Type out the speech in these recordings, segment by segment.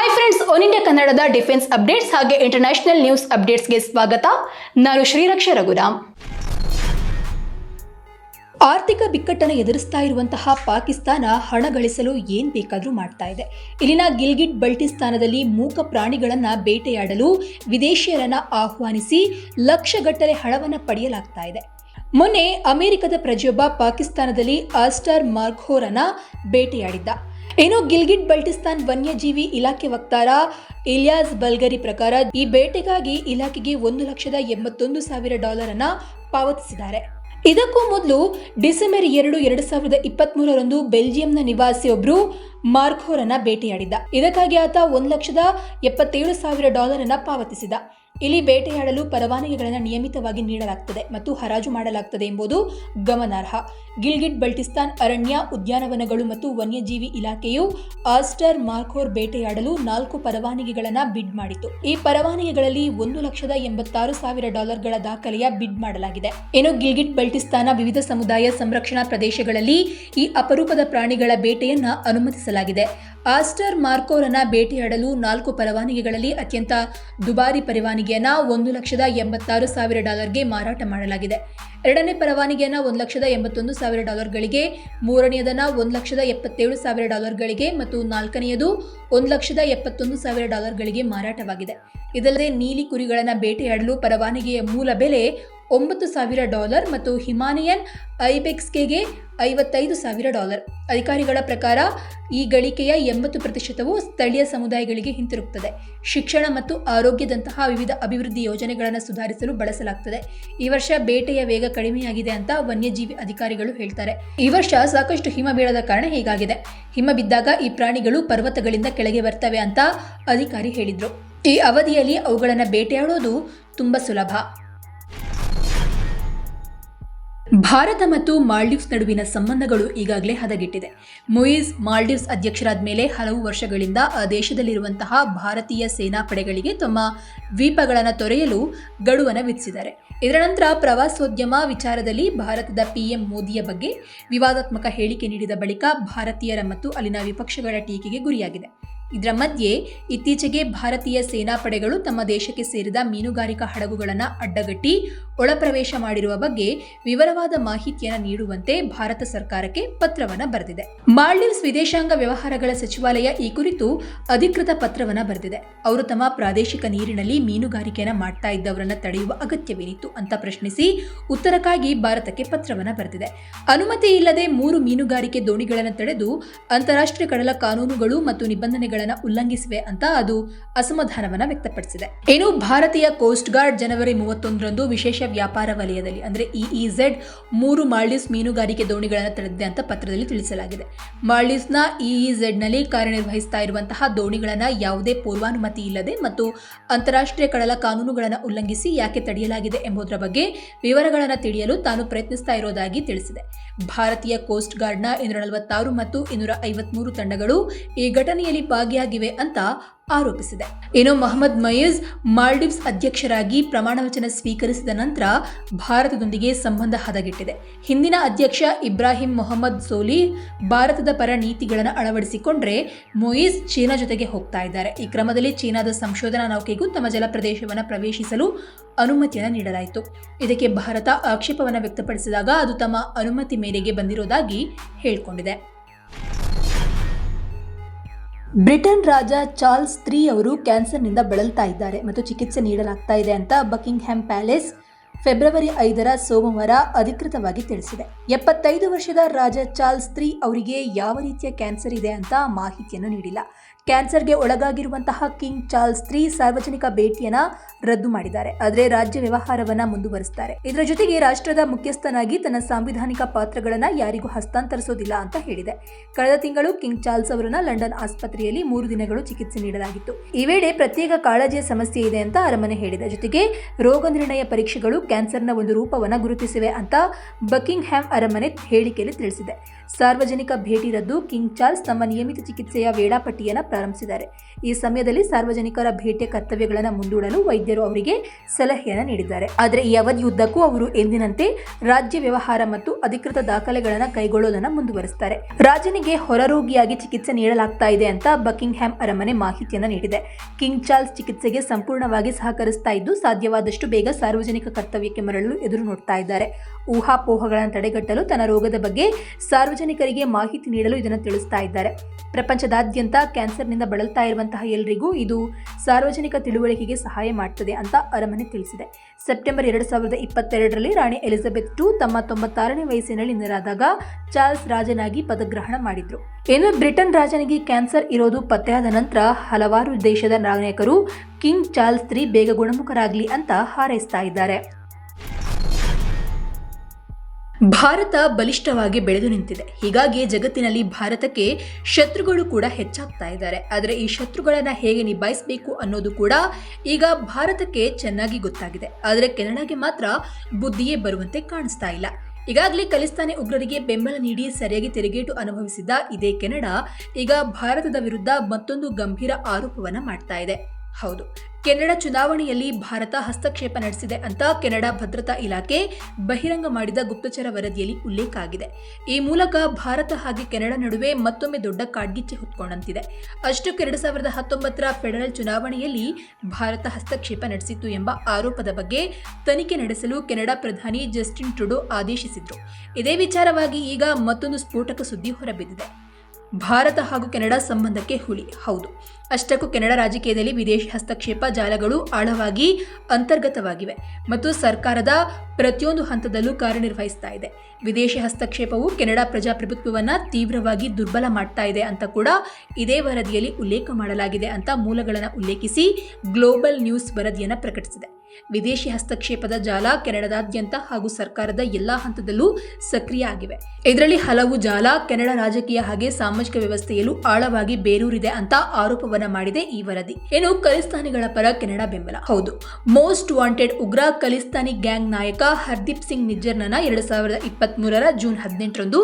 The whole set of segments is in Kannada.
ಹಾಯ್ ಫ್ರೆಂಡ್ಸ್ ಒನ್ ಇಂಡಿಯಾ ಕನ್ನಡದ ಡಿಫೆನ್ಸ್ ಅಪ್ಡೇಟ್ಸ್ ಹಾಗೆ ಇಂಟರ್ನ್ಯಾಷನಲ್ ನ್ಯೂಸ್ ಅಪ್ಡೇಟ್ಸ್ಗೆ ಸ್ವಾಗತ. ನಾನು ಶ್ರೀರಕ್ಷ ರಘುರಾಮ್. ಆರ್ಥಿಕ ಬಿಕ್ಕಟ್ಟನ್ನು ಎದುರಿಸ್ತಾ ಇರುವಂತಹ ಪಾಕಿಸ್ತಾನ ಹಣ ಗಳಿಸಲು ಏನ್ ಬೇಕಾದರೂ ಮಾಡ್ತಾ ಇದೆ. ಇಲ್ಲಿನ ಗಿಲ್ಗಿಟ್ ಬಲ್ಟಿಸ್ತಾನದಲ್ಲಿ ಮೂಕ ಪ್ರಾಣಿಗಳನ್ನ ಬೇಟೆಯಾಡಲು ವಿದೇಶಿಯರನ್ನ ಆಹ್ವಾನಿಸಿ ಲಕ್ಷಗಟ್ಟಲೆ ಹಣವನ್ನು ಪಡೆಯಲಾಗ್ತಾ ಇದೆ. ಮೊನ್ನೆ ಅಮೆರಿಕದ ಪ್ರಜೆಯೊಬ್ಬ ಪಾಕಿಸ್ತಾನದಲ್ಲಿ ಆಸ್ಟರ್ ಮಾರ್ಖೋರನ್ನ ಬೇಟೆಯಾಡಿದ್ದ. ಏನೋ ಗಿಲ್ಗಿಟ್ ಬಲ್ಟಿಸ್ತಾನ್ ವನ್ಯಜೀವಿ ಇಲಾಖೆ ವಕ್ತಾರ ಇಲಿಯಾಸ್ ಬಲ್ಗರಿ ಪ್ರಕಾರ ಈ ಬೇಟೆಗಾಗಿ ಇಲಾಖೆಗೆ ಒಂದು ಲಕ್ಷದ ಎಂಬತ್ತೊಂದು ಸಾವಿರ ಡಾಲರ್ ಅನ್ನ ಪಾವತಿಸಿದ್ದಾರೆ. ಇದಕ್ಕೂ ಮೊದಲು ಡಿಸೆಂಬರ್ ಎರಡು ಎರಡು ಸಾವಿರದ ಇಪ್ಪತ್ಮೂರರಂದು ಬೆಲ್ಜಿಯಂನ ನಿವಾಸಿಯೊಬ್ಬರು ಮಾರ್ಕೋರನ್ನ ಭೇಟಿಯಾಡಿದ್ದ ಇದಕ್ಕಾಗಿ ಆತ ಒಂದು ಲಕ್ಷದ ಎಪ್ಪತ್ತೇಳು ಸಾವಿರ ಡಾಲರ್ ಅನ್ನ ಪಾವತಿಸಿದ. ಇಲ್ಲಿ ಬೇಟೆಯಾಡಲು ಪರವಾನಗಿಗಳನ್ನು ನಿಯಮಿತವಾಗಿ ನೀಡಲಾಗ್ತದೆ ಮತ್ತು ಹರಾಜು ಮಾಡಲಾಗ್ತದೆ ಎಂಬುದು ಗಮನಾರ್ಹ. ಗಿಲ್ಗಿಟ್, ಬಲ್ಟಿಸ್ತಾನ್, ಅರಣ್ಯ, ಉದ್ಯಾನವನಗಳು ಮತ್ತು ವನ್ಯಜೀವಿ ಇಲಾಖೆಯು ಆಸ್ಟರ್ ಮಾರ್ಕೋರ್ ಬೇಟೆಯಾಡಲು ನಾಲ್ಕು ಪರವಾನಗಿಗಳನ್ನು ಬಿಡ್ ಮಾಡಿತು ಈ ಪರವಾನಗಿಗಳಲ್ಲಿ ಒಂದು ಲಕ್ಷದ ಎಂಬತ್ತಾರು ಸಾವಿರ ಡಾಲರ್ಗಳ ದಾಖಲೆಯ ಬಿಡ್ ಮಾಡಲಾಗಿದೆ. ಏನು ಗಿಲ್ಗಿಟ್, ಬಲ್ಟಿಸ್ತಾನ ವಿವಿಧ ಸಮುದಾಯ ಸಂರಕ್ಷಣಾ ಪ್ರದೇಶಗಳಲ್ಲಿ ಈ ಅಪರೂಪದ ಪ್ರಾಣಿಗಳ ಬೇಟೆಯನ್ನ ಅನುಮತಿಸಲಾಗಿದೆ. ಆಸ್ಟರ್ ಮಾರ್ಕೋರನ್ನ ಭೇಟಿಯಾಡಲು ನಾಲ್ಕು ಪರವಾನಗಿಗಳಲ್ಲಿ ಅತ್ಯಂತ ದುಬಾರಿ ಪರವಾನಗಿಯನ್ನ ಒಂದು ಲಕ್ಷದ ಎಂಬತ್ತಾರು ಸಾವಿರ ಡಾಲರ್ಗೆ ಮಾರಾಟ ಮಾಡಲಾಗಿದೆ. ಎರಡನೇ ಪರವಾನಗಿಯನ್ನ ಒಂದು ಲಕ್ಷದ ಎಂಬತ್ತೊಂದು ಸಾವಿರ ಡಾಲರ್ಗಳಿಗೆ, ಮೂರನೆಯದನ್ನ ಒಂದು ಲಕ್ಷದ ಎಪ್ಪತ್ತೇಳು ಸಾವಿರ ಡಾಲರ್ಗಳಿಗೆ ಮತ್ತು ನಾಲ್ಕನೆಯದು ಒಂದು ಲಕ್ಷದ ಎಪ್ಪತ್ತೊಂದು ಸಾವಿರ ಡಾಲರ್ಗಳಿಗೆ ಮಾರಾಟವಾಗಿದೆ. ಇದಲ್ಲದೆ ನೀಲಿ ಕುರಿಗಳನ್ನು ಬೇಟೆಯಾಡಲು ಪರವಾನಗಿಯ ಮೂಲ ಬೆಲೆ ಒಂಬತ್ತು ಸಾವಿರ ಡಾಲರ್ ಮತ್ತು ಹಿಮಾಲಯನ್ ಐಬೆಕ್ಸ್ಗೆಗೆ ಐವತ್ತೈದು ಸಾವಿರ ಡಾಲರ್. ಅಧಿಕಾರಿಗಳ ಪ್ರಕಾರ ಈ ಗಳಿಕೆಯ ಎಂಬತ್ತು ಪ್ರತಿಶತವು ಸ್ಥಳೀಯ ಸಮುದಾಯಗಳಿಗೆ ಹಿಂತಿರುಗುತ್ತದೆ. ಶಿಕ್ಷಣ ಮತ್ತು ಆರೋಗ್ಯದಂತಹ ವಿವಿಧ ಅಭಿವೃದ್ಧಿ ಯೋಜನೆಗಳನ್ನು ಸುಧಾರಿಸಲು ಬಳಸಲಾಗುತ್ತದೆ ಈ ವರ್ಷ ಬೇಟೆಯ ವೇಗ ಕಡಿಮೆಯಾಗಿದೆ ಅಂತ ವನ್ಯಜೀವಿ ಅಧಿಕಾರಿಗಳು ಹೇಳ್ತಾರೆ. ಈ ವರ್ಷ ಸಾಕಷ್ಟು ಹಿಮ ಬೀಳದ ಕಾರಣ ಹೀಗಾಗಿದೆ. ಹಿಮ ಬಿದ್ದಾಗ ಈ ಪ್ರಾಣಿಗಳು ಪರ್ವತಗಳಿಂದ ಕೆಳಗೆ ಬರ್ತವೆ ಅಂತ ಅಧಿಕಾರಿ ಹೇಳಿದರು. ಈ ಅವಧಿಯಲ್ಲಿ ಅವುಗಳನ್ನು ಬೇಟೆಯಾಡೋದು ತುಂಬ ಸುಲಭ. ಭಾರತ ಮತ್ತು ಮಾಲ್ಡೀವ್ಸ್ ನಡುವಿನ ಸಂಬಂಧಗಳು ಈಗಾಗಲೇ ಹದಗೆಟ್ಟಿದೆ. ಮೊಯಿಸ್ ಮಾಲ್ಡೀವ್ಸ್ ಅಧ್ಯಕ್ಷರಾದ ಮೇಲೆ ಹಲವು ವರ್ಷಗಳಿಂದ ಆ ದೇಶದಲ್ಲಿರುವಂತಹ ಭಾರತೀಯ ಸೇನಾ ಪಡೆಗಳಿಗೆ ತಮ್ಮ ದ್ವೀಪಗಳನ್ನು ತೊರೆಯಲು ಗಡುವನ್ನು ವಿಧಿಸಿದ್ದಾರೆ. ಇದರ ನಂತರ ಪ್ರವಾಸೋದ್ಯಮ ವಿಚಾರದಲ್ಲಿ ಭಾರತದ ಪಿಎಂ ಮೋದಿಯ ಬಗ್ಗೆ ವಿವಾದಾತ್ಮಕ ಹೇಳಿಕೆ ನೀಡಿದ ಬಳಿಕ ಭಾರತೀಯರ ಮತ್ತು ಅಲ್ಲಿನ ವಿಪಕ್ಷಗಳ ಟೀಕೆಗೆ ಗುರಿಯಾಗಿದೆ. ಇದರ ಮಧ್ಯೆ ಇತ್ತೀಚೆಗೆ ಭಾರತೀಯ ಸೇನಾಪಡೆಗಳು ತಮ್ಮ ದೇಶಕ್ಕೆ ಸೇರಿದ ಮೀನುಗಾರಿಕಾ ಹಡಗುಗಳನ್ನು ಅಡ್ಡಗಟ್ಟಿ, ಒಳಪ್ರವೇಶ ಮಾಡಿರುವ ಬಗ್ಗೆ ವಿವರವಾದ ಮಾಹಿತಿಯನ್ನು ನೀಡುವಂತೆ ಭಾರತ ಸರ್ಕಾರಕ್ಕೆ ಪತ್ರವನ್ನು ಬರೆದಿದೆ. ಮಾಲ್ಡೀವ್ಸ್ ವಿದೇಶಾಂಗ ವ್ಯವಹಾರಗಳ ಸಚಿವಾಲಯ ಈ ಕುರಿತು ಅಧಿಕೃತ ಪತ್ರವನ್ನು ಬರೆದಿದೆ. ಅವರು ತಮ್ಮ ಪ್ರಾದೇಶಿಕ ನೀರಿನಲ್ಲಿ ಮೀನುಗಾರಿಕೆಯನ್ನು ಮಾಡ್ತಾ ಇದ್ದವರನ್ನ ತಡೆಯುವ ಅಗತ್ಯವೇನಿತ್ತು ಅಂತ ಪ್ರಶ್ನಿಸಿ ಉತ್ತರಕ್ಕಾಗಿ ಭಾರತಕ್ಕೆ ಪತ್ರವನ್ನು ಬರೆದಿದೆ. ಅನುಮತಿ ಇಲ್ಲದೆ ಮೂರು ಮೀನುಗಾರಿಕೆ ದೋಣಿಗಳನ್ನು ತಡೆದು ಅಂತಾರಾಷ್ಟ್ರೀಯ ಕಡಲ ಕಾನೂನುಗಳು ಮತ್ತು ನಿಬಂಧನೆಗಳನ್ನು ಉಲ್ಲಂಘಿಸಿವೆ ಅಂತ ಅದು ಅಸಮಾಧಾನವನ್ನು ವ್ಯಕ್ತಪಡಿಸಿದೆ. ಏನು ಭಾರತೀಯ ಕೋಸ್ಟ್ ಗಾರ್ಡ್ ಜನವರಿ ಮೂವತ್ತೊಂದರಂದು ವಿಶೇಷ ವ್ಯಾಪಾರ ವಲಯದಲ್ಲಿ, ಅಂದರೆ ಇಇಝೆಡ್ ಮೂರು ಮಾಲ್ಡೀವ್ಸ್ ಮೀನುಗಾರಿಕೆ ದೋಣಿಗಳನ್ನು ತಡೆದಿದೆ ಅಂತ ಪತ್ರದಲ್ಲಿ ತಿಳಿಸಲಾಗಿದೆ. ಮಾಲ್ಡೀವ್ಸ್ನ ಇಇಝೆಡ್ನಲ್ಲಿ ಕಾರ್ಯನಿರ್ವಹಿಸ್ತಾ ಇರುವಂತಹ ದೋಣಿಗಳನ್ನು ಯಾವುದೇ ಪೂರ್ವಾನುಮತಿ ಇಲ್ಲದೆ ಮತ್ತು ಅಂತಾರಾಷ್ಟ್ರೀಯ ಕಡಲ ಕಾನೂನುಗಳನ್ನು ಉಲ್ಲಂಘಿಸಿ ಯಾಕೆ ತಡೆಯಲಾಗಿದೆ ಎಂಬುದರ ಬಗ್ಗೆ ವಿವರಗಳನ್ನು ತಿಳಿಯಲು ತಾನು ಪ್ರಯತ್ನಿಸ್ತಾ ಇರೋದಾಗಿ ತಿಳಿಸಿದೆ. ಭಾರತೀಯ ಕೋಸ್ಟ್ ಗಾರ್ಡ್ನ ಇನ್ನೂರ ನಲವತ್ತಾರು ಮತ್ತು ಇನ್ನೂರ ಐವತ್ಮೂರು ತಂಡಗಳು ಈ ಘಟನೆಯಲ್ಲಿ ಭಾಗಿಯಾಗಿವೆ ಅಂತ ಆರೋಪಿಸಿದೆ. ಇನ್ನು ಮೊಹಮ್ಮದ್ ಮಯೀಜ್ ಮಾಲ್ಡೀವ್ಸ್ ಅಧ್ಯಕ್ಷರಾಗಿ ಪ್ರಮಾಣ ವಚನ ಸ್ವೀಕರಿಸಿದ ನಂತರ ಭಾರತದೊಂದಿಗೆ ಸಂಬಂಧ ಹದಗೆಟ್ಟಿದೆ. ಹಿಂದಿನ ಅಧ್ಯಕ್ಷ ಇಬ್ರಾಹಿಂ ಮೊಹಮ್ಮದ್ ಸೋಲಿ ಭಾರತದ ಪರ ನೀತಿಗಳನ್ನು ಅಳವಡಿಸಿಕೊಂಡ್ರೆ ಮೊಯೀಸ್ ಚೀನಾ ಜೊತೆಗೆ ಹೋಗ್ತಾ ಇದ್ದಾರೆ. ಈ ಕ್ರಮದಲ್ಲಿ ಚೀನಾದ ಸಂಶೋಧನಾ ನೌಕೆಗೂ ತಮ್ಮ ಜಲಪ್ರದೇಶವನ್ನು ಪ್ರವೇಶಿಸಲು ಅನುಮತಿಯನ್ನು ನೀಡಲಾಯಿತು. ಇದಕ್ಕೆ ಭಾರತ ಆಕ್ಷೇಪವನ್ನು ವ್ಯಕ್ತಪಡಿಸಿದಾಗ ಅದು ತಮ್ಮ ಅನುಮತಿ ಮೇರೆಗೆ ಬಂದಿರೋದಾಗಿ ಹೇಳಿಕೊಂಡಿದೆ. ಬ್ರಿಟನ್ ರಾಜ ಚಾರ್ಲ್ಸ್ ತ್ರೀ ಅವರು ಕ್ಯಾನ್ಸರ್ನಿಂದ ಬಳಲ್ತಾ ಇದ್ದಾರೆ ಮತ್ತು ಚಿಕಿತ್ಸೆ ನೀಡಲಾಗ್ತಾ ಇದೆ ಅಂತ ಬಕಿಂಗ್ಹ್ಯಾಮ್ ಪ್ಯಾಲೇಸ್ ಫೆಬ್ರವರಿ ಐದರ ಸೋಮವಾರ ಅಧಿಕೃತವಾಗಿ ತಿಳಿಸಿದೆ. ಎಪ್ಪತ್ತೈದು ವರ್ಷದ ರಾಜ ಚಾರ್ಲ್ಸ್ ತ್ರೀ ಅವರಿಗೆ ಯಾವ ರೀತಿಯ ಕ್ಯಾನ್ಸರ್ ಇದೆ ಅಂತ ಮಾಹಿತಿಯನ್ನು ನೀಡಿಲ್ಲ. ಕ್ಯಾನ್ಸರ್ಗೆ ಒಳಗಾಗಿರುವಂತಹ ಕಿಂಗ್ ಚಾರ್ಲ್ಸ್ ತ್ರೀ ಸಾರ್ವಜನಿಕ ಭೇಟಿಯನ್ನ ರದ್ದು ಮಾಡಿದ್ದಾರೆ. ಆದರೆ ರಾಜ್ಯ ವ್ಯವಹಾರವನ್ನ ಮುಂದುವರಿಸುತ್ತಾರೆ ಇದರ ಜೊತೆಗೆ ರಾಷ್ಟ್ರದ ಮುಖ್ಯಸ್ಥನಾಗಿ ತನ್ನ ಸಾಂವಿಧಾನಿಕ ಪಾತ್ರಗಳನ್ನ ಯಾರಿಗೂ ಹಸ್ತಾಂತರಿಸೋದಿಲ್ಲ ಅಂತ ಹೇಳಿದೆ. ಕಳೆದ ತಿಂಗಳು ಕಿಂಗ್ ಚಾರ್ಲ್ಸ್ ಅವರನ್ನ ಲಂಡನ್ ಆಸ್ಪತ್ರೆಯಲ್ಲಿ ಮೂರು ದಿನಗಳು ಚಿಕಿತ್ಸೆ ನೀಡಲಾಗಿತ್ತು. ಈ ವೇಳೆ ಪ್ರತ್ಯೇಕ ಕಾಳಜಿಯ ಸಮಸ್ಯೆ ಇದೆ ಅಂತ ಅರಮನೆ ಹೇಳಿದೆ. ಜೊತೆಗೆ ರೋಗ ನಿರ್ಣಯ ಪರೀಕ್ಷೆಗಳು ಕ್ಯಾನ್ಸರ್ನ ಒಂದು ರೂಪವನ್ನು ಗುರುತಿಸಿವೆ ಅಂತ ಬಕಿಂಗ್ ಹ್ಯಾಮ್ ಅರಮನೆ ಹೇಳಿಕೆಯಲ್ಲಿ ತಿಳಿಸಿದೆ. ಸಾರ್ವಜನಿಕ ಭೇಟಿ ರದ್ದು, ಕಿಂಗ್ ಚಾರ್ಲ್ಸ್ ತಮ್ಮ ನಿಯಮಿತ ಚಿಕಿತ್ಸೆಯ ವೇಳಾಪಟ್ಟಿಯನ್ನು ಪ್ರಾರಂಭಿಸಿದ್ದಾರೆ. ಈ ಸಮಯದಲ್ಲಿ ಸಾರ್ವಜನಿಕರ ಭೇಟಿಯ ಕರ್ತವ್ಯಗಳನ್ನು ಮುಂದೂಡಲು ವೈದ್ಯರು ಅವರಿಗೆ ಸಲಹೆಯನ್ನು ನೀಡಿದ್ದಾರೆ. ಆದರೆ ಈ ಅವಧಿಯುದ್ದಕ್ಕೂ ಅವರು ಎಂದಿನಂತೆ ರಾಜ್ಯ ವ್ಯವಹಾರ ಮತ್ತು ಅಧಿಕೃತ ದಾಖಲೆಗಳನ್ನು ಕೈಗೊಳ್ಳುವುದನ್ನು ಮುಂದುವರಿಸುತ್ತಾರೆ. ರಾಜನಿಗೆ ಹೊರರೋಗಿಯಾಗಿ ಚಿಕಿತ್ಸೆ ನೀಡಲಾಗ್ತಾ ಇದೆ ಅಂತ ಬಕಿಂಗ್ಹ್ಯಾಮ್ ಅರಮನೆ ಮಾಹಿತಿಯನ್ನು ನೀಡಿದೆ. ಕಿಂಗ್ ಚಾರ್ಲ್ಸ್ ಚಿಕಿತ್ಸೆಗೆ ಸಂಪೂರ್ಣವಾಗಿ ಸಹಕರಿಸ್ತಾ ಇದ್ದು ಸಾಧ್ಯವಾದಷ್ಟು ಬೇಗ ಸಾರ್ವಜನಿಕ ಕರ್ತವ್ಯಕ್ಕೆ ಮರಳಲು ಎದುರು ನೋಡ್ತಾ ಇದ್ದಾರೆ. ಊಹಾಪೋಹಗಳನ್ನು ತಡೆಗಟ್ಟಲು ತನ್ನ ರೋಗದ ಬಗ್ಗೆ ಸಾರ್ವಜನಿಕರಿಗೆ ಮಾಹಿತಿ ನೀಡಲು ಇದನ್ನು ತಿಳಿಸ್ತಾ ಇದ್ದಾರೆ. ಪ್ರಪಂಚದಾದ್ಯಂತ ಕ್ಯಾನ್ಸರ್ನಿಂದ ಬಳಲ್ತಾ ಇರುವಂತಹ ಎಲ್ಲರಿಗೂ ಇದು ಸಾರ್ವಜನಿಕ ತಿಳುವಳಿಕೆಗೆ ಸಹಾಯ ಮಾಡ್ತದೆ ಅಂತ ಅರಮನೆ ತಿಳಿಸಿದೆ. ಸೆಪ್ಟೆಂಬರ್ ಎರಡು ಸಾವಿರದ ಇಪ್ಪತ್ತೆರಡರಲ್ಲಿ ರಾಣಿ ಎಲಿಜಬೆತ್ ಟು ತಮ್ಮ ತೊಂಬತ್ತಾರನೇ ವಯಸ್ಸಿನಲ್ಲಿ ನಿರಾದಾಗ ಚಾರ್ಲ್ಸ್ ರಾಜನಾಗಿ ಪದಗ್ರಹಣ ಮಾಡಿದ್ರು. ಇನ್ನು ಬ್ರಿಟನ್ ರಾಜನಿಗೆ ಕ್ಯಾನ್ಸರ್ ಇರೋದು ಪತ್ತೆಯಾದ ನಂತರ ಹಲವಾರು ದೇಶದ ನಾಯಕರು ಕಿಂಗ್ ಚಾರ್ಲ್ಸ್ ತ್ರೀ ಬೇಗ ಗುಣಮುಖರಾಗಲಿ ಅಂತ ಹಾರೈಸ್ತಾ ಇದ್ದಾರೆ. ಭಾರತ ಬಲಿಷ್ಠವಾಗಿ ಬೆಳೆದು ನಿಂತಿದೆ. ಹೀಗಾಗಿ ಜಗತ್ತಿನಲ್ಲಿ ಭಾರತಕ್ಕೆ ಶತ್ರುಗಳು ಕೂಡ ಹೆಚ್ಚಾಗ್ತಾ ಇದ್ದಾರೆ. ಆದರೆ ಈ ಶತ್ರುಗಳನ್ನು ಹೇಗೆ ನಿಭಾಯಿಸಬೇಕು ಅನ್ನೋದು ಕೂಡ ಈಗ ಭಾರತಕ್ಕೆ ಚೆನ್ನಾಗಿ ಗೊತ್ತಾಗಿದೆ. ಆದರೆ ಕೆನಡಾಗೆ ಮಾತ್ರ ಬುದ್ಧಿಯೇ ಬರುವಂತೆ ಕಾಣಿಸ್ತಾ ಇಲ್ಲ. ಈಗಾಗಲೇ ಖಲಿಸ್ತಾನಿ ಉಗ್ರರಿಗೆ ಬೆಂಬಲ ನೀಡಿ ಸರಿಯಾಗಿ ತಿರುಗೇಟು ಅನುಭವಿಸಿದ್ದ ಇದೇ ಕೆನಡಾ ಈಗ ಭಾರತದ ವಿರುದ್ಧ ಮತ್ತೊಂದು ಗಂಭೀರ ಆರೋಪವನ್ನು ಮಾಡ್ತಾ ಇದೆ. ಹೌದು. ಕೆನಡಾ ಚುನಾವಣೆಯಲ್ಲಿ ಭಾರತ ಹಸ್ತಕ್ಷೇಪ ನಡೆಸಿದೆ ಅಂತ ಕೆನಡಾ ಭದ್ರತಾ ಇಲಾಖೆ ಬಹಿರಂಗ ಮಾಡಿದ ಗುಪ್ತಚರ ವರದಿಯಲ್ಲಿ ಉಲ್ಲೇಖ ಆಗಿದೆ. ಈ ಮೂಲಕ ಭಾರತ ಹಾಗೆ ಕೆನಡಾ ನಡುವೆ ಮತ್ತೊಮ್ಮೆ ದೊಡ್ಡ ಕಾಡ್ಗಿಚ್ಚೆ ಹೊತ್ಕೊಂಡಂತಿದೆ. ಅಷ್ಟಕ್ಕೆ ಎರಡು ಸಾವಿರದ ಹತ್ತೊಂಬತ್ತರ ಫೆಡರಲ್ ಚುನಾವಣೆಯಲ್ಲಿ ಭಾರತ ಹಸ್ತಕ್ಷೇಪ ನಡೆಸಿತ್ತು ಎಂಬ ಆರೋಪದ ಬಗ್ಗೆ ತನಿಖೆ ನಡೆಸಲು ಕೆನಡಾ ಪ್ರಧಾನಿ ಜಸ್ಟಿನ್ ಟ್ರುಡೋ ಆದೇಶಿಸಿದ್ರು. ಇದೇ ವಿಚಾರವಾಗಿ ಈಗ ಮತ್ತೊಂದು ಸ್ಫೋಟಕ ಸುದ್ದಿ ಹೊರಬಿದ್ದಿದೆ. ಭಾರತ ಹಾಗೂ ಕೆನಡಾ ಸಂಬಂಧಕ್ಕೆ ಹುಳಿ ಹೌದು. ಅಷ್ಟಕ್ಕೂ ಕೆನಡಾ ರಾಜಕೀಯದಲ್ಲಿ ವಿದೇಶಿ ಹಸ್ತಕ್ಷೇಪ ಜಾಲಗಳು ಆಳವಾಗಿ ಅಂತರ್ಗತವಾಗಿವೆ ಮತ್ತು ಸರ್ಕಾರದ ಪ್ರತಿಯೊಂದು ಹಂತದಲ್ಲೂ ಕಾರ್ಯನಿರ್ವಹಿಸ್ತಾ ಇದೆ. ವಿದೇಶಿ ಹಸ್ತಕ್ಷೇಪವು ಕೆನಡಾ ಪ್ರಜಾಪ್ರಭುತ್ವವನ್ನು ತೀವ್ರವಾಗಿ ದುರ್ಬಲ ಮಾಡ್ತಾ ಇದೆ ಅಂತ ಕೂಡ ಇದೇ ವರದಿಯಲ್ಲಿ ಉಲ್ಲೇಖ ಮಾಡಲಾಗಿದೆ ಅಂತ ಮೂಲಗಳನ್ನು ಉಲ್ಲೇಖಿಸಿ ಗ್ಲೋಬಲ್ ನ್ಯೂಸ್ ವರದಿಯನ್ನು ಪ್ರಕಟಿಸಿದೆ. ವಿದೇಶಿ ಹಸ್ತಕ್ಷೇಪದ ಜಾಲ ಕೆನಡಾದಾದ್ಯಂತ ಹಾಗೂ ಸರ್ಕಾರದ ಎಲ್ಲಾ ಹಂತದಲ್ಲೂ ಸಕ್ರಿಯ ಆಗಿವೆ. ಇದರಲ್ಲಿ ಹಲವು ಜಾಲ ಕೆನಡಾ ರಾಜಕೀಯ ಹಾಗೆ ಸಾಮಾಜಿಕ ವ್ಯವಸ್ಥೆಯಲ್ಲೂ ಆಳವಾಗಿ ಬೇರೂರಿದೆ ಅಂತ ಆರೋಪವನ್ನ ಮಾಡಿದೆ ಈ ವರದಿ. ಏನು ಖಲಿಸ್ತಾನಿಗಳ ಪರ ಕೆನಡಾ ಬೆಂಬಲ. ಹೌದು, ಮೋಸ್ಟ್ ವಾಂಟೆಡ್ ಉಗ್ರ ಖಲಿಸ್ತಾನಿ ಗ್ಯಾಂಗ್ ನಾಯಕ ಹರ್ದೀಪ್ ಸಿಂಗ್ ನಿಜ್ಜರ್ನನ್ನ ಎರಡ್ ಸಾವಿರದ ಇಪ್ಪತ್ತ್ ಮೂರರ ಜೂನ್ ಹದಿನೆಂಟರಂದು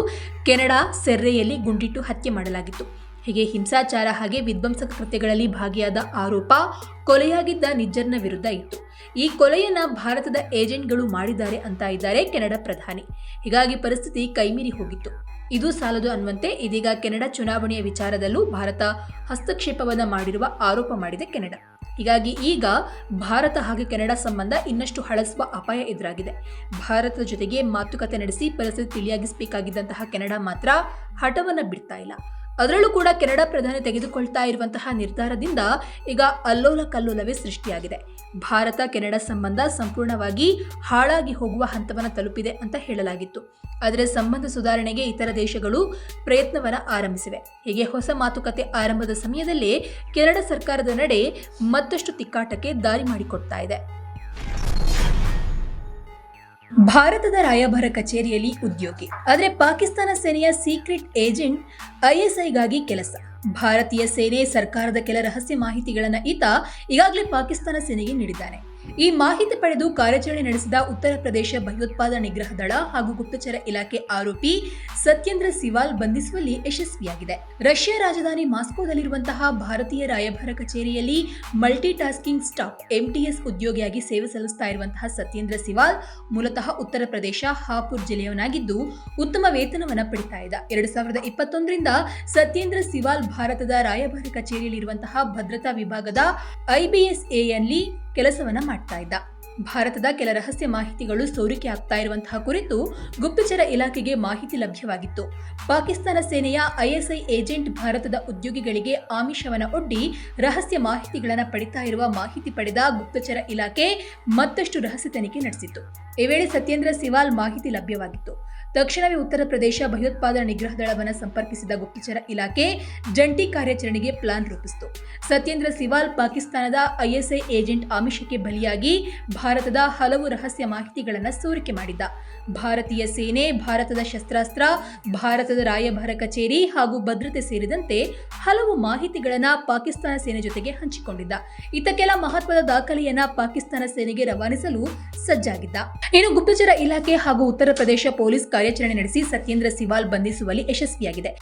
ಕೆನಡಾ ಸೆರ್ರೆಯಲ್ಲಿ ಗುಂಡಿಟ್ಟು ಹತ್ಯೆ ಮಾಡಲಾಗಿತ್ತು. ಹೀಗೆ ಹಿಂಸಾಚಾರ ಹಾಗೆ ವಿಧ್ವಂಸಕ ಕೃತ್ಯಗಳಲ್ಲಿ ಭಾಗಿಯಾದ ಆರೋಪ ಕೊಲೆಯಾಗಿದ್ದ ನಿಜ್ಜರ್ನ ವಿರುದ್ಧ ಇತ್ತು. ಈ ಕೊಲೆಯನ್ನ ಭಾರತದ ಏಜೆಂಟ್ಗಳು ಮಾಡಿದ್ದಾರೆ ಅಂತ ಇದ್ದಾರೆ ಕೆನಡಾ ಪ್ರಧಾನಿ. ಹೀಗಾಗಿ ಪರಿಸ್ಥಿತಿ ಕೈಮೀರಿ ಹೋಗಿತ್ತು. ಇದು ಸಾಲದು ಅನ್ನುವಂತೆ ಇದೀಗ ಕೆನಡಾ ಚುನಾವಣೆಯ ವಿಚಾರದಲ್ಲೂ ಭಾರತ ಹಸ್ತಕ್ಷೇಪವನ್ನು ಮಾಡಿರುವ ಆರೋಪ ಮಾಡಿದೆ ಕೆನಡಾ. ಹೀಗಾಗಿ ಈಗ ಭಾರತ ಹಾಗೂ ಕೆನಡಾ ಸಂಬಂಧ ಇನ್ನಷ್ಟು ಹಳಸುವ ಅಪಾಯ ಎದುರಾಗಿದೆ. ಭಾರತದ ಜೊತೆಗೆ ಮಾತುಕತೆ ನಡೆಸಿ ಪರಿಸ್ಥಿತಿ ತಿಳಿಯಾಗಿಸಬೇಕಾಗಿದ್ದಂತಹ ಕೆನಡಾ ಮಾತ್ರ ಹಠವನ್ನು ಬಿಡ್ತಾ ಇಲ್ಲ. ಅದರಲ್ಲೂ ಕೂಡ ಕೆನಡಾ ಪ್ರಧಾನಿ ತೆಗೆದುಕೊಳ್ತಾ ಇರುವಂತಹ ನಿರ್ಧಾರದಿಂದ ಈಗ ಅಲ್ಲೋಲ ಕಲ್ಲೋಲವೇ ಸೃಷ್ಟಿಯಾಗಿದೆ. ಭಾರತ, ಕೆನಡಾ ಸಂಬಂಧ ಸಂಪೂರ್ಣವಾಗಿ ಹಾಳಾಗಿ ಹೋಗುವ ಹಂತವನ್ನು ತಲುಪಿದೆ ಅಂತ ಹೇಳಲಾಗಿತ್ತು. ಆದರೆ ಸಂಬಂಧ ಸುಧಾರಣೆಗೆ ಇತರ ದೇಶಗಳು ಪ್ರಯತ್ನವನ್ನು ಆರಂಭಿಸಿವೆ. ಹೀಗೆ ಹೊಸ ಮಾತುಕತೆ ಆರಂಭದ ಸಮಯದಲ್ಲೇ ಕೆನಡಾ ಸರ್ಕಾರದ ನಡೆ ಮತ್ತಷ್ಟು ತಿಕ್ಕಾಟಕ್ಕೆ ದಾರಿ ಮಾಡಿಕೊಡ್ತಾ ಇದೆ. ಭಾರತದ ರಾಯಭಾರ ಕಚೇರಿಯಲ್ಲಿ ಉದ್ಯೋಗಿ. ಆದರೆ ಪಾಕಿಸ್ತಾನ ಸೇನೆಯ ಸೀಕ್ರೆಟ್ ಏಜೆಂಟ್ ಐಎಸ್ಐಗಾಗಿ ಕೆಲಸ. ಭಾರತೀಯ ಸೇನೆ ಸರ್ಕಾರದ ಕೆಲ ರಹಸ್ಯ ಮಾಹಿತಿಗಳನ್ನು ಈತ ಈಗಾಗಲೇ ಪಾಕಿಸ್ತಾನ ಸೇನೆಗೆ ನೀಡಿದ್ದಾನೆ. ಈ ಮಾಹಿತಿ ಪಡೆದು ಕಾರ್ಯಾಚರಣೆ ನಡೆಸಿದ ಉತ್ತರ ಪ್ರದೇಶ ಭಯೋತ್ಪಾದನಾ ನಿಗ್ರಹ ದಳ ಹಾಗೂ ಗುಪ್ತಚರ ಇಲಾಖೆ ಆರೋಪಿ ಸತ್ಯೇಂದ್ರ ಸಿವಾಲ್ ಬಂಧಿಸುವಲ್ಲಿ ಯಶಸ್ವಿಯಾಗಿದೆ. ರಷ್ಯಾ ರಾಜಧಾನಿ ಮಾಸ್ಕೋದಲ್ಲಿರುವಂತಹ ಭಾರತೀಯ ರಾಯಭಾರ ಕಚೇರಿಯಲ್ಲಿ ಮಲ್ಟಿ ಟಾಸ್ಕಿಂಗ್ ಸ್ಟಾಫ್ ಎಂಟಿಎಸ್ ಉದ್ಯೋಗಿಯಾಗಿ ಸೇವೆ ಸಲ್ಲಿಸ್ತಾ ಇರುವಂತಹ ಸತ್ಯೇಂದ್ರ ಸಿವಾಲ್ ಮೂಲತಃ ಉತ್ತರ ಪ್ರದೇಶ ಹಾಪುರ್ ಜಿಲ್ಲೆಯವನಾಗಿದ್ದು ಉತ್ತಮ ವೇತನವನ್ನು ಪಡಿತಾ ಇದ್ದ. ಎರಡು ಸಾವಿರದ ಇಪ್ಪತ್ತೊಂದರಿಂದ ಸತ್ಯೇಂದ್ರ ಸಿವಾಲ್ ಭಾರತದ ರಾಯಭಾರ ಕಚೇರಿಯಲ್ಲಿರುವಂತಹ ಭದ್ರತಾ ವಿಭಾಗದ ಐಬಿಎಸ್ಎಯಲ್ಲಿ ಕೆಲಸವನ್ನ ಮಾಡ್ತಾ ಇದ್ದ. ಭಾರತದ ಕೆಲ ರಹಸ್ಯ ಮಾಹಿತಿಗಳು ಸೋರಿಕೆ ಆಗ್ತಾ ಇರುವಂತಹ ಕುರಿತು ಗುಪ್ತಚರ ಇಲಾಖೆಗೆ ಮಾಹಿತಿ ಲಭ್ಯವಾಗಿತ್ತು. ಪಾಕಿಸ್ತಾನ ಸೇನೆಯ ಐಎಸ್ಐ ಏಜೆಂಟ್ ಭಾರತದ ಉದ್ಯೋಗಿಗಳಿಗೆ ಆಮಿಷವನ ಒಡ್ಡಿ ರಹಸ್ಯ ಮಾಹಿತಿಗಳನ್ನು ಪಡಿತಾ ಇರುವ ಮಾಹಿತಿ ಪಡೆದ ಗುಪ್ತಚರ ಇಲಾಖೆ ಮತ್ತಷ್ಟು ರಹಸ್ಯ ತನಿಖೆ ನಡೆಸಿತ್ತು. ಈ ವೇಳೆ ಸತ್ಯೇಂದ್ರ ಸಿವಾಲ್ ಮಾಹಿತಿ ಲಭ್ಯವಾಗಿತ್ತು. ತಕ್ಷಣವೇ ಉತ್ತರ ಪ್ರದೇಶ ಭಯೋತ್ಪಾದನಾ ನಿಗ್ರಹ ದಳವನ್ನು ಸಂಪರ್ಕಿಸಿದ ಗುಪ್ತಚರ ಇಲಾಖೆ ಜಂಟಿ ಕಾರ್ಯಾಚರಣೆಗೆ ಪ್ಲಾನ್ ರೂಪಿಸಿತು. ಸತ್ಯೇಂದ್ರ ಸಿವಾಲ್ ಪಾಕಿಸ್ತಾನದ ಐಎಸ್ಐ ಏಜೆಂಟ್ ಆಮಿಷಕ್ಕೆ ಬಲಿಯಾಗಿ ಭಾರತದ ಹಲವು ರಹಸ್ಯ ಮಾಹಿತಿಗಳನ್ನು ಸೋರಿಕೆ ಮಾಡಿದ್ದ. ಭಾರತೀಯ ಸೇನೆ, ಭಾರತದ ಶಸ್ತ್ರಾಸ್ತ್ರ, ಭಾರತದ ರಾಯಭಾರ ಕಚೇರಿ ಹಾಗೂ ಭದ್ರತೆ ಸೇರಿದಂತೆ ಹಲವು ಮಾಹಿತಿಗಳನ್ನು ಪಾಕಿಸ್ತಾನ ಸೇನೆ ಜೊತೆಗೆ ಹಂಚಿಕೊಂಡಿದ್ದ. ಇತ್ತ ಮಹತ್ವದ ದಾಖಲೆಯನ್ನ ಪಾಕಿಸ್ತಾನ ಸೇನೆಗೆ ರವಾನಿಸಲು ಸಜ್ಜಾಗಿದ್ದ. ಇನ್ನು ಗುಪ್ತಚರ ಇಲಾಖೆ ಹಾಗೂ ಉತ್ತರ ಪ್ರದೇಶ ಪೊಲೀಸ್ ಕಾರ್ಯಾಚರಣೆ ನಡೆಸಿ ಸತ್ಯೇಂದ್ರ ಸಿವಾಲ್ ಬಂಧಿಸುವಲ್ಲಿ ಯಶಸ್ವಿಯಾಗಿದೆ.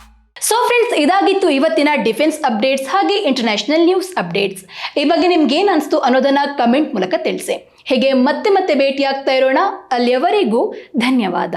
ಸೊ ಫ್ರೆಂಡ್ಸ್ ಇದಾಗಿತ್ತು ಇವತ್ತಿನ ಡಿಫೆನ್ಸ್ ಅಪ್ಡೇಟ್ಸ್ ಹಾಗೆ ಇಂಟರ್ನ್ಯಾಷನಲ್ ನ್ಯೂಸ್ ಅಪ್ಡೇಟ್ಸ್. ಈ ಬಗ್ಗೆ ನಿಮ್ಗೆ ಏನ್ ಅನಿಸ್ತು ಅನ್ನೋದನ್ನ ಕಮೆಂಟ್ ಮೂಲಕ ತಿಳಿಸಿ. ಹೀಗೆ ಮತ್ತೆ ಮತ್ತೆ ಭೇಟಿಯಾಗ್ತಾ ಇರೋಣ. ಅಲ್ಲಿಯವರೆಗೂ ಧನ್ಯವಾದ.